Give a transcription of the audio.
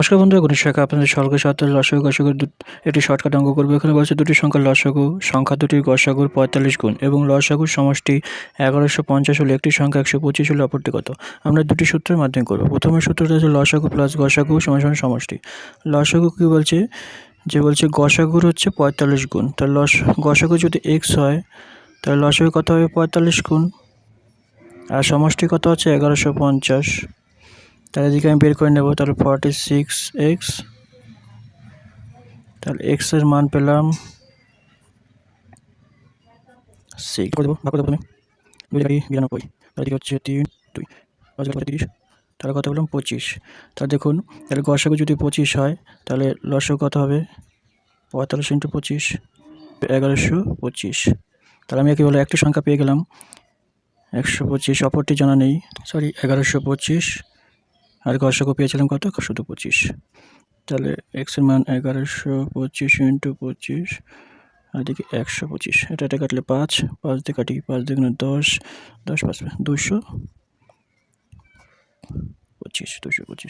নমস্কার বন্ধুরা গণেশ শাখা আপনাদের সাথে লসাগু গসাগুর দু একটি শর্টকাট অঙ্ক করব। এখানে বলছে দুটি সংখ্যা লসাগু সংখ্যা দুটির গসাগুর পঁয়তাল্লিশ গুণ এবং লসাগুর সমষ্টি এগারোশো পঞ্চাশ হলে একটি সংখ্যা একশো পঁচিশ হলে অপরটি কত? আমরা দুটি সূত্রের মাধ্যমে করব। প্রথমে সূত্রটা হচ্ছে লসাগু প্লাস গসাগু সমান সমষ্টি। লসাগু কী বলছে? যে বলছে গসাগুর হচ্ছে পঁয়তাল্লিশ গুণ। তাহলে লস গসাগু যদি এক্স হয়, তাহলে লসাগু কত হবে? পঁয়তাল্লিশ গুণ। আর সমষ্টি কত হচ্ছে এগারোশো পঞ্চাশ। তাহলে এদিকে আমি বের করে নেব, তাহলে ফর্টি সিক্স এক্স তাহলে এক্সের মান পেলাম সিক্স করে দেবো হচ্ছে তিন, দুই। তিরিশ, তাহলে কত বললাম পঁচিশ। তাহলে দেখুন, তাহলে গসাগু যদি পঁচিশ হয়, তাহলে লসগু কত হবে? পঁয়তাল্লিশ ইন্টু পঁচিশ, এগারোশো পঁচিশ। তাহলে আমি কি বলে একটি সংখ্যা পেয়ে গেলাম। একশো পঁচিশ, অপরটি জানা নেই। সরি এগারোশো পঁচিশ। আর গসাগু পেয়েছিলাম কত? শুধু পঁচিশ। তাহলে এক্সের মান এগারোশো পঁচিশ ইন্টু পঁচিশ, আর দেখি একশো পঁচিশ। এটা এটা কাটলে পাঁচ পাঁচ দিয়ে কাটি, পাঁচ দিয়ে দশ দশ পাঁচ দুশো পঁচিশ দুশো পঁচিশ।